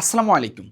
আসসালামু আলাইকুম।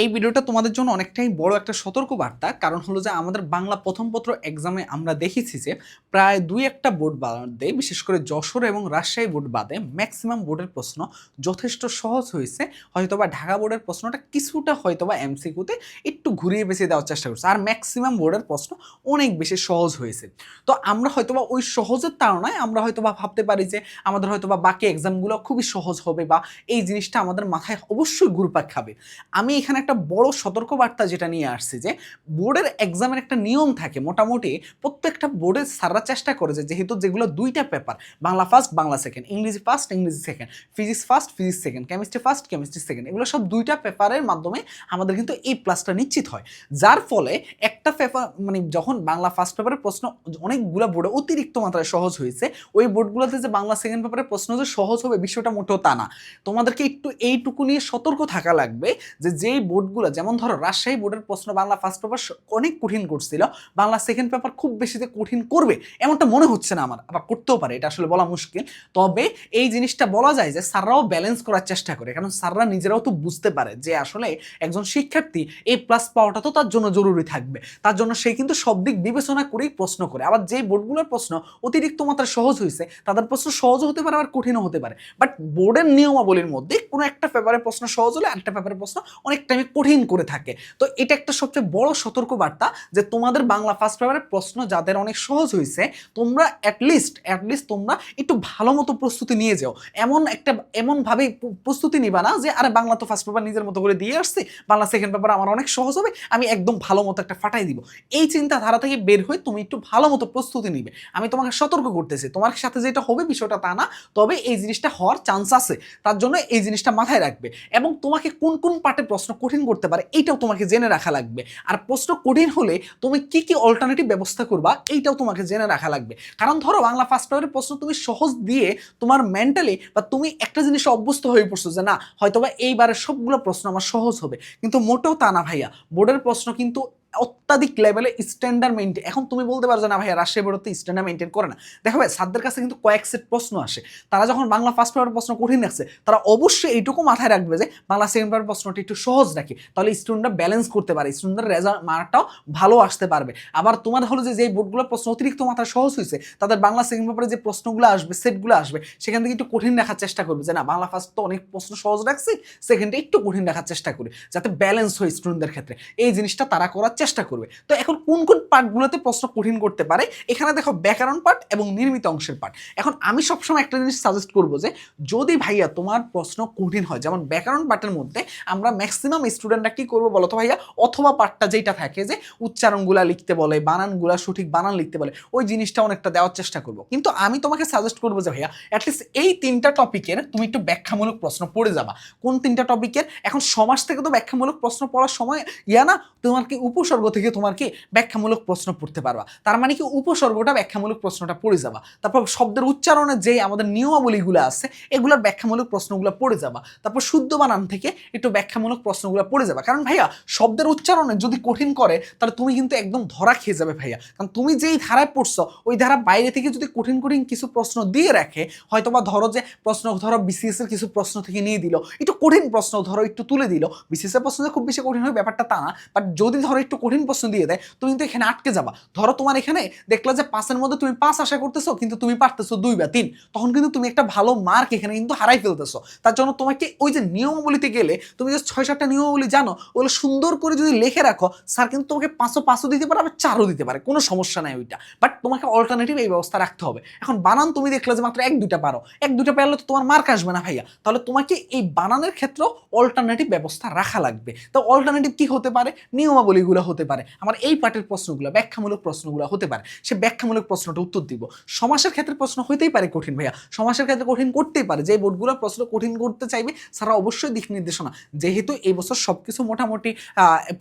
এই ভিডিওটা তোমাদের জন্য অনেকটাই বড় একটা সতর্ক বার্তা কারণ হলো যে আমাদের বাংলা প্রথম পত্র এক্সামে আমরা দেখেছি যে প্রায় দুই একটা বোর্ড বাদে, বিশেষ করে যশোর এবং রাজশাহী বোর্ড বাদে ম্যাক্সিমাম বোর্ডের প্রশ্ন যথেষ্ট সহজ হয়েছে। হয়তোবা ঢাকা বোর্ডের প্রশ্নটা কিছুটা হয়তোবা এমসিকিউতে একটু ঘুরিয়ে বেঁচে দেওয়ার চেষ্টা করছে। আর ম্যাক্সিমাম বোর্ডের প্রশ্ন অনেক বেশি সহজ হয়েছে। তো আমরা হয়তোবা ওই সহজের তাড়নায় আমরা হয়তোবা ভাবতে পারি যে আমাদের হয়তোবা বাকি এক্সামগুলো খুবই সহজ হবে বা এই জিনিসটা আমাদের মাথায় অবশ্যই ঘুরপাক খাবে। আমি এখানে একটা বড় সতর্কবার্তা যেটা নিয়ে আসছে যে, বোর্ডের এক্সামের একটা নিয়ম থাকে মোটামুটি প্রত্যেকটা বোর্ডের সাররা চেষ্টা করে যেহেতু যেগুলো দুইটা paper Bangla first Bangla second ইংরেজি ফার্স্ট ইংরেজি second physics first physics second chemistry first chemistry second এগুলো সব দুইটা পেপারের মাধ্যমে আমাদের কিন্তু এই প্লাসটা নিশ্চিত হয়। যার ফলে একটা পেপার মানে যখন বাংলা ফার্স্ট পেপারের প্রশ্ন অনেকগুলো বোর্ডে অতিরিক্ত মাত্রায় সহজ হয়েছে, ওই বোর্ডগুলোতে যে বাংলা সেকেন্ড পেপারের প্রশ্ন যে সহজ হবে বিষয়টা মোটেও তা না। তোমাদেরকে একটু এইটুকু নিয়ে সতর্ক থাকা লাগবে যে, যেই বোর্ডগুলো যেমন ধরো রাজশাহী বোর্ডের প্রশ্ন বাংলা ফার্স্ট পেপার অনেক কঠিন করছিল বাংলা সেকেন্ড পেপার খুব বেশি যে কঠিন করবে, এমনটা মনে হচ্ছে না আমার, আবার করতেও পারে, এটা আসলে বলা মুশকিল। তবে এই জিনিসটা বলা যায় যে স্যাররাও ব্যালেন্স করার চেষ্টা করে, কারণ স্যাররা নিজেরাও তো বুঝতে পারে যে আসলে একজন শিক্ষার্থী এ প্লাস পাওয়াটা তো তার জন্য জরুরি থাকবে, তার জন্য সে কিন্তু সব দিক বিবেচনা করেই প্রশ্ন করে। আবার যে বোর্ডগুলোর প্রশ্ন অতিরিক্ত মাত্রায় সহজ হয়েছে, তাদের প্রশ্ন সহজও হতে পারে, আবার কঠিনও হতে পারে। বাট বোর্ডের নিয়মাবলীর মধ্যে কোনো একটা পেপারের প্রশ্ন সহজ হলে আরেকটা পেপারের প্রশ্ন অনেক টাইমে কঠিন করে থাকে। তো এটা একটা সবচেয়ে বড় সতর্ক বার্তা যে তোমাদের বাংলা ফার্স্ট পেপারের প্রশ্ন যাদের অনেক সহজ হয়েছে তোমরা অ্যাটলিস্ট অ্যাটলিস্ট তোমরা একটু ভালো মতো প্রস্তুতি নিয়ে যাও। এমন একটা এমনভাবে প্রস্তুতি নিবা না যে, আরে বাংলা তো ফার্স্ট পেপার নিজের মতো করে দিয়ে আসছি, বাংলা সেকেন্ড পেপার আমার অনেক সহজ হবে, আমি একদম ভালো মতো একটা ফাটাই দিব। এই চিন্তাধারা থেকে বের হয়ে তুমি একটু ভালো মতো প্রস্তুতি নিবে। আমি তোমাকে সতর্ক করতেছি, তোমার সাথে যেটা হবে বিষয়টা তা না, তবে এই জিনিসটা হওয়ার চান্স আছে। তার জন্য এই জিনিসটা মাথায় রাখবে। এবং তোমাকে কোন কোন পার্টে প্রশ্ন কঠিন করতে পারে, এইটাও তোমাকে জেনে রাখা লাগবে। আর প্রশ্ন কঠিন হলে তুমি কি কি অল্টারনেটিভ ব্যবস্থা করবা, এইটাও তোমাকে জেনে রাখা লাগবে। কারণ ধরো, বাংলা ফার্স্ট পেপারের প্রশ্ন তুমি সহজ দিয়ে তোমার মেন্টালি বা তুমি একটা জিনিস অভ্যস্ত হয়ে পড়ছো যে না, হয়তোবা এইবারের সবগুলো প্রশ্ন আমার সহজ হবে। কিন্তু মোটেও তা না ভাইয়া। বোর্ডের প্রশ্ন কিন্তু অত্যাধিক লেভেলে স্ট্যান্ডার্ড মেনটেন এখন তুমি বলতে পারছ না ভাইয়া, রাজশাহী বেরোতে স্ট্যান্ডার্ড মেনটেন করে না। দেখো ভাই সাদদের কাছে কিন্তু কয়েক সেট প্রশ্ন আসে। তারা যখন বাংলা ফার্স্ট পেপার প্রশ্ন কঠিন রাখছে তারা অবশ্যই এইটুকু মাথায় রাখবে যে বাংলা সেকেন্ড পেপার প্রশ্নটি একটু সহজ রাখি তাহলে স্টুডেন্টরা ব্যালেন্স করতে পারে স্টুডেন্টের রেজাল্ট মার্কটাও ভালো আসতে পারবে। আবার তোমার হলো যে, যেই বোর্ডগুলো প্রশ্ন অতিরিক্ত মাথায় সহজ হয়েছে, তাদের বাংলা সেকেন্ড পেপারে যে প্রশ্নগুলো আসবে সেটগুলো আসবে, সেখান থেকে একটু কঠিন রাখার চেষ্টা করবে যে না, বাংলা ফার্স্ট তো অনেক প্রশ্ন সহজ রাখছি সেকেন্ডে একটু কঠিন রাখার চেষ্টা করি, যাতে ব্যালেন্স হয় স্টুডেন্টদের ক্ষেত্রে। এই জিনিসটা তারা করার চেষ্টা করবে। তো এখন কোন কোন পার্টগুলোতে প্রশ্ন কঠিন করতে পারে? এখানে দেখো ব্যাকরণ পার্ট এবং নির্মিত অংশের পার্ট এখন আমি সবসময় একটা জিনিস সাজেস্ট করব যে, যদি ভাইয়া তোমার প্রশ্ন কঠিন হয়, যেমন ব্যাকরণ পার্টের মধ্যে আমরা ম্যাক্সিমাম স্টুডেন্টরা কি করব বলো তো ভাইয়া? অথবা পার্টটা যেটা থাকে যে, উচ্চারণগুলা লিখতে বলে, বানানগুলা সঠিক বানান লিখতে বলে, ওই জিনিসটা অনেকটা দেওয়ার চেষ্টা করব। কিন্তু আমি তোমাকে সাজেস্ট করব যে ভাইয়া অ্যাটলিস্ট এই তিনটা টপিকের তুমি একটু ব্যাখ্যামূলক প্রশ্ন পড়ে যাবা। কোন তিনটা টপিকের এখন সমাজ থেকে তো ব্যাখ্যামূলক প্রশ্ন পড়ার সময় ইয়া না, তোমার কি উপসর্গ থেকে তোমার কি ব্যাখ্যামূলক প্রশ্ন পড়তে পারবা। তার মানে কি উপসর্গটা ব্যাখ্যামূলক প্রশ্নটা পড়ে যাবা। তারপর শব্দের উচ্চারণের যে আমাদের নিয়মাবলীগুলো আছে, এগুলোর ব্যাখ্যামূলক প্রশ্নগুলো পড়ে যাবা। তারপর শুদ্ধ বানান থেকে একটু ব্যাখ্যামূলক প্রশ্নগুলো পড়ে যাবা। কারণ ভাইয়া, শব্দের উচ্চারণে যদি কঠিন করে, তাহলে তুমি কিন্তু একদম ধরা খেয়ে যাবে ভাইয়া। কারণ তুমি যেই ধারায় পড়ছো, ওই ধারা বাইরে থেকে যদি কঠিন কঠিন কিছু প্রশ্ন দিয়ে রাখে হয়তো বা ধরো যে প্রশ্ন ধরো বিসিএস এর কিছু প্রশ্ন থেকে নিয়ে দিল, একটু কঠিন প্রশ্ন ধরো, একটু তুলে দিল। বিসিএস এর প্রশ্ন খুব বেশি কঠিন হয়, ব্যাপারটা তা না। বাট যদি ধরো একটু কঠিন প্রশ্ন দিয়ে দেয়, তুমি কিন্তু এখানে আটকে যাবা। ধরো তোমার এখানে দেখলা যে পাঁচের মধ্যে তুমি পাঁচ আশা করতেছো, কিন্তু তুমি পারতেছো দুই বা তিন। তখন কিন্তু তুমি একটা ভালো মার্ক এখানে কিন্তু হারাই ফেলতেছো। তার জন্য তোমাকে ওই যে নিয়মাবলীতে গেলে, তুমি যে ছয় সাতটা নিয়মাবলী জানো, ওগুলো সুন্দর করে যদি লিখে রাখো স্যার কিন্তু তোমাকে পাঁচশো পাঁচশো দিতে পারে, আবার চারও দিতে পারে। কোনো সমস্যা নাই ওইটা। বাট তোমাকে অল্টারনেটিভ এই ব্যবস্থা রাখতে হবে। এখন বানান তুমি দেখলে যে মাত্র এক, দুইটা পারো। এক, দুইটা পারলে তো তোমার মার্ক আসবে না ভাইয়া। তাহলে তোমাকে এই বানানের ক্ষেত্রেও অল্টারনেটিভ ব্যবস্থা রাখা লাগবে। তো অল্টারনেটিভ কি হতে পারে? নিয়মাবলীগুলো হতে পারে। আমার এই পার্টের প্রশ্নগুলো, ব্যাখ্যামূলক প্রশ্নগুলো হতে পারে। সে ব্যাখ্যামূলক প্রশ্নটা উত্তর দিব। সমাসের ক্ষেত্রে প্রশ্ন হইতেই পারে কঠিন, ভাইয়া। সমাসের ক্ষেত্রে কঠিন করতেই পারে। যে বোর্ডগুলো প্রশ্ন কঠিন করতে চাইবে সারা অবশ্যই দিক নির্দেশনা। যেহেতু এই বছর সব কিছু মোটামুটি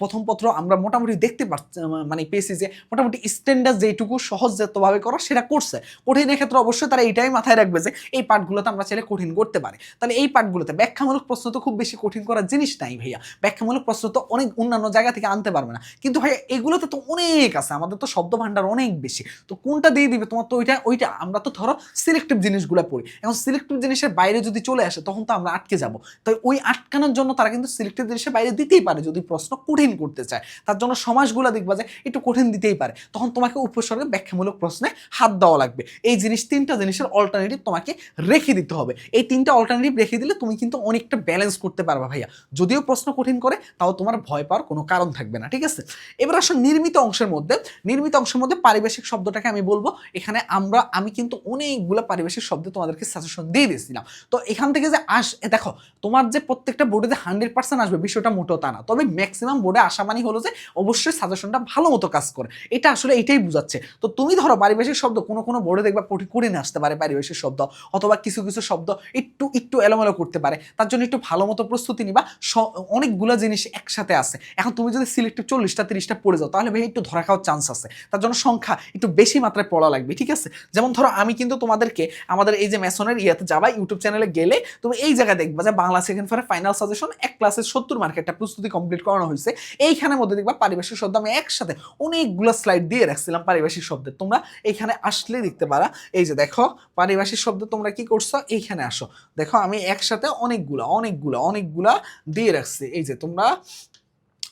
প্রথম পত্র আমরা মোটামুটি দেখতে পাচ্ছি মানে পেয়েছি যে মোটামুটি স্ট্যান্ডার্ড যেটুকু সহজভাবে করা সেটা করছে। কঠিনের ক্ষেত্রে অবশ্যই তারা এইটাই মাথায় রাখবে যে এই পার্টগুলোতে আমরা চাইলে কঠিন করতে পারি। তাহলে এই পার্টগুলোতে ব্যাখ্যামূলক প্রশ্ন তো খুব বেশি কঠিন করার জিনিস নাই, ভাইয়া। ব্যাখ্যামূলক প্রশ্ন তো অনেক অন্যান্য জায়গা থেকে আনতে পারবে না। কিন্তু ভাই এগুলোতে তো অনেক আছে, আমাদের তো শব্দ ভান্ডার অনেক বেশি। তো কোনটা দিয়ে দিবে? তোমার তো ওইটা ওইটা, আমরা তো ধরো সিলেক্টিভ জিনিসগুলো পড়ি। এখন সিলেক্টিভ জিনিসের বাইরে যদি চলে আসে, তখন তো আমরা আটকে যাব। তাই ওই আটকানোর জন্য তারা কিন্তু সিলেক্টিভ জিনিসের বাইরে দিতেই পারে, যদি প্রশ্ন কঠিন করতে চায়। তার জন্য সমাজগুলো দেখবা যে একটু কঠিন দিতেই পারে। তখন তোমাকে উপসর্গে ব্যাখ্যামূলক প্রশ্নে হাত দেওয়া লাগবে। এই জিনিস, তিনটা জিনিসের অল্টারনেটিভ তোমাকে রেখে দিতে হবে। এই তিনটা অল্টারনেটিভ রেখে দিলে তুমি কিন্তু অনেকটা ব্যালেন্স করতে পারবা ভাইয়া। যদিও প্রশ্ন কঠিন করে, তাও তোমার ভয় পাওয়ার কোনো কারণ থাকবে না, ঠিক আছে? এবার আসলে নির্মিত অংশের মধ্যে। নির্মিত অংশের মধ্যে পারিবেশিক শব্দটাকে আমি বলব। এখানে আমরা, আমি কিন্তু অনেকগুলো পারিবেশিক শব্দ তোমাদেরকে সাজেশন দিয়ে দিয়েছিলাম। তো এখান থেকে যে আস দেখো, তোমার যে প্রত্যেকটা বোর্ডে যে হান্ড্রেড পার্সেন্ট আসবে, বিষয়টা মোটেও তা না। তবে ম্যাক্সিমাম বোর্ডে আসা মানে হলো যে, অবশ্যই সাজেশনটা ভালো মতো কাজ করে। এটা আসলে এটাই বোঝাচ্ছে। তো তুমি ধরো পারিবেশিক শব্দ, কোনো কোনো বোর্ডে দেখবা পটি করে নিয়ে আসতে পারে পারিবেশিক শব্দ, অথবা কিছু কিছু শব্দ একটু একটু এলোমেলো করতে পারে। তার জন্য একটু ভালো মতো প্রস্তুতি নিবা। অনেকগুলো জিনিস একসাথে আছে। এখন তুমি যদি সিলেক্টিভ চল্লিশটা তিরিশটা পড়ে যাও, তাহলে ভাই একটু ধরা খাওয়ার চান্স আছে। তার জন্য সংখ্যা একটু বেশি মাত্রায় পড়া লাগবে, ঠিক আছে? যেমন ধরো আমি কিন্তু তোমাদেরকে আমাদের এই যে মেসনের ইয়াতে যাবা ইউটিউব চ্যানেলে গেলে তুমি এই জায়গায় দেখবা যে বাংলা সেকেন্ড ফেয়ারের ফাইনাল সাজেশন এক ক্লাসের সত্তর মার্কের একটা প্রস্তুতি কমপ্লিট করানো হয়েছে। এইখানের মধ্যে দেখবা পারিবেশিক শব্দ আমি একসাথে অনেকগুলো স্লাইড দিয়ে রাখছিলাম পারিভাষিক শব্দের তোমরা এইখানে আসলে দেখতে পারা, এই যে দেখো, পারিভাষিক শব্দ তোমরা কি করছ? এইখানে আসো। দেখো আমি একসাথে অনেকগুলা অনেকগুলা অনেকগুলা দিয়ে রাখছি। এই যে তোমরা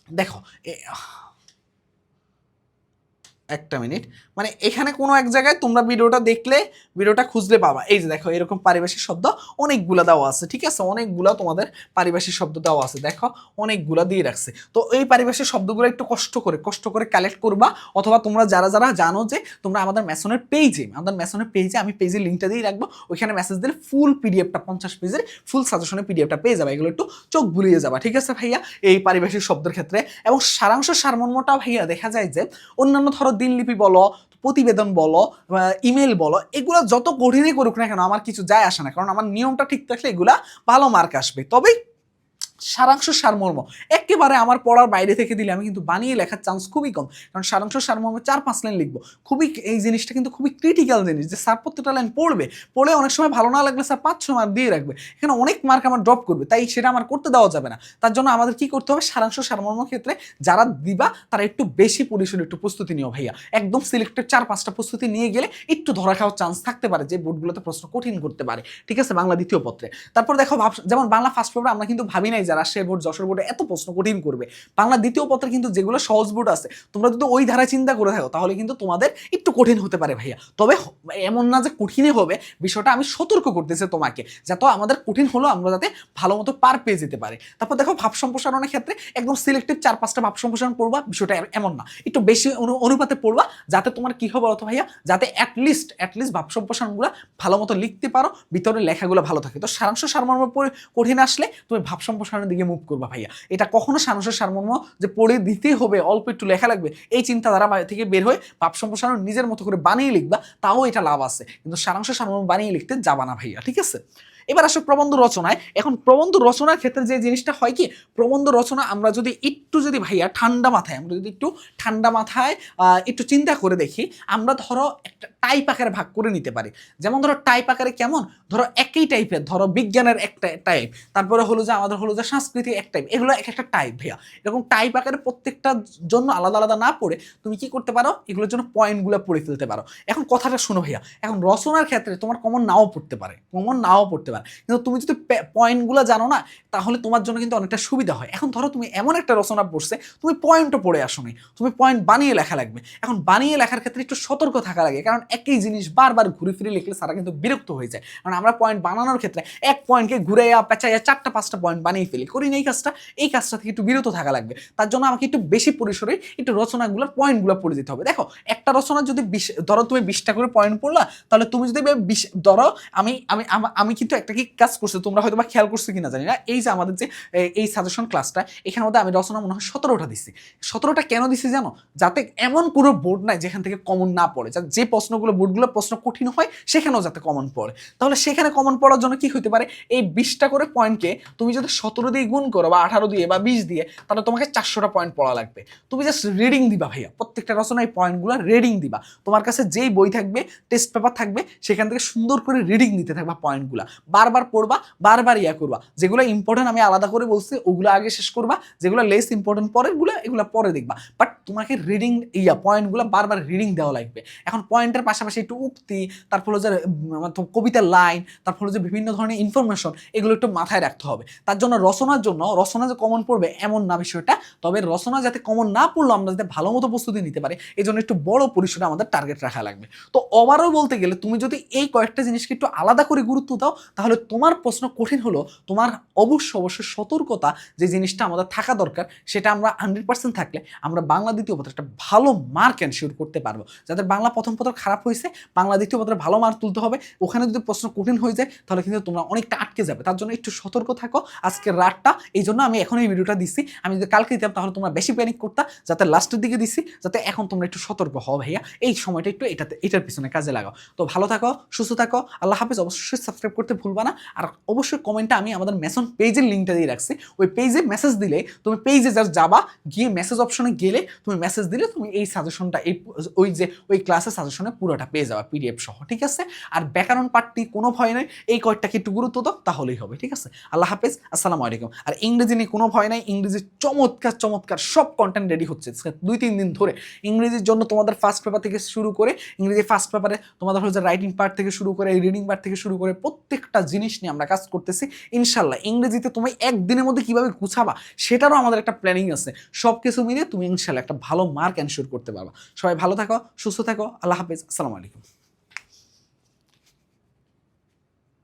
দেখো এ- একটা মিনিট। মানে এখানে কোনো এক জায়গায় তোমরা ভিডিওটা দেখলে, ভিডিওটা খুঁজলে পাবা। এই যে দেখো, এরকম পারিভাষিক শব্দ অনেকগুলা দেওয়া আছে, ঠিক আছে? অনেকগুলা তোমাদের পারিভাষিক শব্দ দেওয়া আছে। দেখো, অনেকগুলা দিয়ে রাখছে। তো এই পারিভাষিক শব্দগুলো একটু কষ্ট করে কষ্ট করে কালেক্ট করবা, অথবা তোমরা যারা যারা জানো যে তোমরা আমাদের মেসনের পেজে আমাদের মেসনের পেজে আমি পেজের লিঙ্কটা দিয়ে রাখব, ওইখানে মেসেজ দিলে ফুল পিডিএফটা পঞ্চাশ পেজের ফুল সাজেশনের পিডিএফটা পেয়ে যাবে। এগুলো একটু চোখ বুলিয়ে যাবা, ঠিক আছে ভাইয়া? এই পারিভাষিক শব্দের ক্ষেত্রে। এবং সারাংশ সারমর্মটা ভাইয়া দেখা যায় যে, অন্যান্য ধরো দিনলিপি বলো, প্রতিবেদন বলো ইমেল বলো, এগুলো যত কঠিনই করুক না কেন, আমার কিছু যায় আসে না। কারণ আমার নিয়মটা ঠিক থাকলে এগুলা ভালো মার্ক আসবে। তবে সারাংশ সারমর্ম। একেবারে আমার পড়ার বাইরে থেকে দিলে আমি কিন্তু বানিয়ে লেখার চান্স খুবই কম। কারণ সারাংশ সারমর্ম চার, পাঁচ লাইন লিখব। খুবই এই জিনিসটা কিন্তু খুবই ক্রিটিক্যাল জিনিস যে স্যার প্রত্যেকটা লাইন পড়বে। পড়ে অনেক সময় ভালো না লাগলে স্যার পাঁচ ছয় মার্ক দিয়ে রাখবে। এখানে অনেক মার্ক আমার ড্রপ করবে। তাই সেটা আমার করতে দেওয়া যাবে না। তার জন্য আমাদের কি করতে হবে? সারাংশ সারমর্ম ক্ষেত্রে যারা দিবা, তারা একটু বেশি পরিসরে একটু প্রস্তুতি নিও ভাইয়া। একদম সিলেক্টেড চার, পাঁচটা প্রস্তুতি নিয়ে গেলে একটু ধরা খাওয়ার চান্স থাকতে পারে যে বোর্ডগুলোতে প্রশ্ন কঠিন করতে পারে। ঠিক আছে? বাংলা দ্বিতীয় পত্রে। তারপর দেখো যেমন বাংলা ফার্স্ট পেপার আমরা কিন্তু ভাবি নাই যে রাজশাহী বোর্ড, যশোর বোর্ডে এত প্রশ্ন কঠিন করবে। বাংলা দ্বিতীয় পত্রে কিন্তু যেগুলো সহজ বোর্ড আছে, তোমরা যদি ওই ধারা চিন্তা করে থাকো, তাহলে কিন্তু তোমাদের একটু কঠিন হতে পারে ভাইয়া। তবে এমন না যে কঠিনই হবে, বিষয়টা আমি সতর্ক করতেছি তোমাকে, যাতে আমাদের কঠিন হলো আমরা যাতে ভালো মতো পার পেয়ে যেতে পারে। তারপর দেখো ভাব সম্প্রসারণের ক্ষেত্রে একদম সিলেক্টিভ চার পাঁচটা ভাব সম্প্রসারণ পড়বা, বিষয়টা এমন না। একটু বেশি অনু- অনুপাতে পড়বা, যাতে তোমার কি হবে বলতো ভাইয়া? যাতে অ্যাটলিস্ট অ্যাটলিস্ট ভাব সম্প্রসারণগুলো ভালো মতো লিখতে পারো, ভিতরে লেখাগুলো ভালো থাকে। তো সারাংশ সারমর্ম কঠিন আসলে তুমি ভাব সম্প্রসারণের দিকে মুভ করবা ভাইয়া। এটা কখনো সারাংশ সারমর্ম যে পড়ে দিতে হবে, অল্প একটু লেখা লাগবে। এই চিন্তাধারা থেকে বের হয়ে ভাব সম্প্রসারণ নিজের মতো করে বানিয়ে লিখবা, তাও এটা লাভ আছে। কিন্তু সারাংশ সারমর্ম বানিয়ে লিখতে যাবা না ভাইয়া, ঠিক আছে? এবার আসো প্রবন্ধ রচনায়। এখন প্রবন্ধ রচনার ক্ষেত্রে যে জিনিসটা হয় কি, প্রবন্ধ রচনা আমরা যদি একটু যদি ভাইয়া ঠান্ডা মাথায়, আমরা যদি একটু ঠান্ডা মাথায় একটু চিন্তা করে দেখি, আমরা ধরো একটা টাইপ আকারে ভাগ করে নিতে পারি। যেমন ধরো টাইপ আকারে কেমন? ধরো একই টাইপের, ধরো বিজ্ঞানের একটা টাইপ, তারপরে হলো যে আমাদের হলো যে সাংস্কৃতিক এক টাইপ, এগুলো এক একটা টাইপ ভাইয়া। এরকম টাইপ আকারে প্রত্যেকটার জন্য আলাদা আলাদা না পড়ে তুমি কি করতে পারো? এগুলোর জন্য পয়েন্টগুলো পড়ে ফেলতে পারো। এখন কথাটা শোনো ভাইয়া, এখন রচনার ক্ষেত্রে তোমার কমন নাও পড়তে পারে কমন নাও পড়তে পারে। কিন্তু তুমি যদি পয়েন্টগুলো জানো না, তাহলে তোমার জন্য কিন্তু অনেকটা সুবিধা হয়। এখন ধরো তুমি এমন একটা রচনা পড়ছে, তুমি পয়েন্টও পড়ে আসো নি তুমি পয়েন্ট বানিয়ে লেখা লাগবে। এখন বানিয়ে লেখার ক্ষেত্রে একটু সতর্ক থাকা লাগে, কারণ একই জিনিস বারবার ঘুরে ফিরে লিখলে সারা কিন্তু বিরক্ত হয়ে যায়। কারণ আমরা পয়েন্ট বানানোর ক্ষেত্রে এক পয়েন্টকে ঘুরে পেঁচাইয়া চারটা, পাঁচটা পয়েন্ট বানিয়ে ফেলি, করি না এই কাজটা। এই কাজটা থেকে একটু বিরত থাকা লাগবে। তার জন্য আমাকে একটু বেশি পরিসরে একটু রচনাগুলোর পয়েন্টগুলো পড়ে দিতে হবে। দেখো, একটা রচনা যদি বিশ ধরো তুমি বিশটা করে পয়েন্ট পড়লা, তাহলে তুমি যদি বিশ ধরো আমি আমি আমি কিন্তু একটা কি কাজ করছি? তোমরা হয়তো বা খেয়াল করছ কিনা জানি না। এই যে আমাদের যে এই সাজেশন ক্লাসটা এখানে মধ্যে আমি রচনা মনে হয় সতেরোটা দিচ্ছি সতেরোটা কেন দিছি জানো? যাতে এমন কোনো বোর্ড নাই যেখান থেকে কমন না পড়ে। যাতে যে প্রশ্নগুলো বোর্ডগুলো প্রশ্ন কঠিন হয়, সেখানেও যাতে কমন পড়ে। তাহলে সেখানে কমন পড়ার জন্য কি হতে পারে? এই বিশটা করে পয়েন্টকে তুমি যদি সতেরো দিয়ে গুণ করো বা আঠারো দিয়ে বা বিশ দিয়ে, তাহলে তোমাকে চারশোটা পয়েন্ট পড়া লাগবে। তুমি জাস্ট রিডিং দিবা ভাইয়া। প্রত্যেকটা রচনায় পয়েন্টগুলো রিডিং দিবা। তোমার কাছে যেই বই থাকবে টেস্ট পেপার থাকবে, সেখান থেকে সুন্দর করে রিডিং দিতে থাকবা পয়েন্টগুলা বারবার পড়বা, বারবার ইয়া করবা। যেগুলো ইম্পর্টেন্ট আমি আলাদা করে বলছি, ওগুলো আগে শেষ করবা, যেগুলো লেস ইম্পর্টেন্ট পরেরগুলো, এগুলো পরে দেখবা। বাট তোমাকে রিডিং ইয়া পয়েন্টগুলো বারবার রিডিং দেওয়া লাগবে। এখন পয়েন্টের পাশাপাশি একটু উক্তি, তারপর যে কবিতার লাইন তারপর যে বিভিন্ন ধরনের ইনফরমেশন এগুলো একটু মাথায় রাখতে হবে। তার জন্য রচনার জন্য, রচনা যে কমন পড়বে, এমন না বিষয়টা। তবে রচনা যাতে কমন না পড়লেও আমরা যাতে ভালো মতো প্রস্তুতি নিতে পারি এই জন্য একটু বড় পরিসরে আমাদের টার্গেট রাখা লাগবে। তো ওভারঅল বলতে গেলে, তুমি যদি এই কয়েকটা জিনিসকে একটু আলাদা করে গুরুত্ব দাও তাহলে তোমার প্রশ্ন কঠিন হলো, তোমার অবশ্য অবশ্যই সতর্কতা যে জিনিসটা আমাদের থাকা দরকার, সেটা আমরা হান্ড্রেড পার্সেন্ট থাকলে আমরা বাংলা দ্বিতীয় পত্র একটা ভালো মার্ক এনশিওর করতে পারব। যাদের বাংলা প্রথম পত্র খারাপ হয়েছে, বাংলা দ্বিতীয় পত্রে ভালো মার্ক তুলতে হবে, ওখানে যদি প্রশ্ন কঠিন হয়ে যায়, তাহলে কিন্তু তোমরা অনেকটা আটকে যাবে। তার জন্য একটু সতর্ক থাকো আজকের রাতটা, এই জন্য আমি এখন এই ভিডিওটা দিচ্ছি আমি যদি কালকে দিতাম, তাহলে তোমরা বেশি প্যানিক করতা, যাতে লাস্টের দিকে দিচ্ছি যাতে এখন তোমরা একটু সতর্ক হও ভাইয়া। এই সময়টা একটু এটাতে, এটার পিছনে কাজে লাগাও। তো ভালো থাকো, সুস্থ থাকো, আল্লাহ হাফিজ। অবশ্যই সাবস্ক্রাইব করতে ভুলবা না? আর অবশ্যই কমেন্টটা আমি আমাদের মেসন পেজের লিঙ্কটা দিয়ে রাখছি। ওই পেজে মেসেজ দিলে তুমি পেজে জাস্ট যাবা, গিয়ে মেসেজ অপশনে গেলে তুমি মেসেজ দিলে তুমি এই সাজেশনটা এই ওই যে, ওই ক্লাসের সাজেশনে পুরোটা পেয়ে যাবা পিডিএফ সহ, ঠিক আছে? আর ব্যাকরণ পার্টটি কোনো ভয় নেই, এই কয়েকটাকে একটু গুরুত্ব দাও, তাহলেই হবে, ঠিক আছে? আল্লাহ হাফেজ, আসসালামু আলাইকুম। আর ইংরেজি নিয়ে কোনো ভয় নাই, ইংরেজি চমৎকার চমৎকার, সব কন্টেন্ট রেডি হচ্ছে। দুই, তিন দিন ধরে ইংরেজির জন্য তোমাদের ফার্স্ট পেপার থেকে শুরু করে, ইংরেজি ফার্স্ট পেপারে তোমাদের হচ্ছে রাইটিং পার্ট থেকে শুরু করে রিডিং পার্ট থেকে শুরু করে প্রত্যেকটা জিনিস নিয়ে আমরা কাজ করতেছি, ইনশাল্লাহ। ইংরেজিতে তুমি একদিনের মধ্যে কীভাবে গুছাবা, সেটারও আমাদের একটা প্ল্যানিং আছে। সব কিছু মিলিয়ে তুমি ইনশাল্লাহ একটা ভালো মার্ক এনশিওর করতে পারবা। সবাই ভালো থাকো, সুস্থ থাকো, আল্লাহ হাফিজ, আসসালামু আলাইকুম।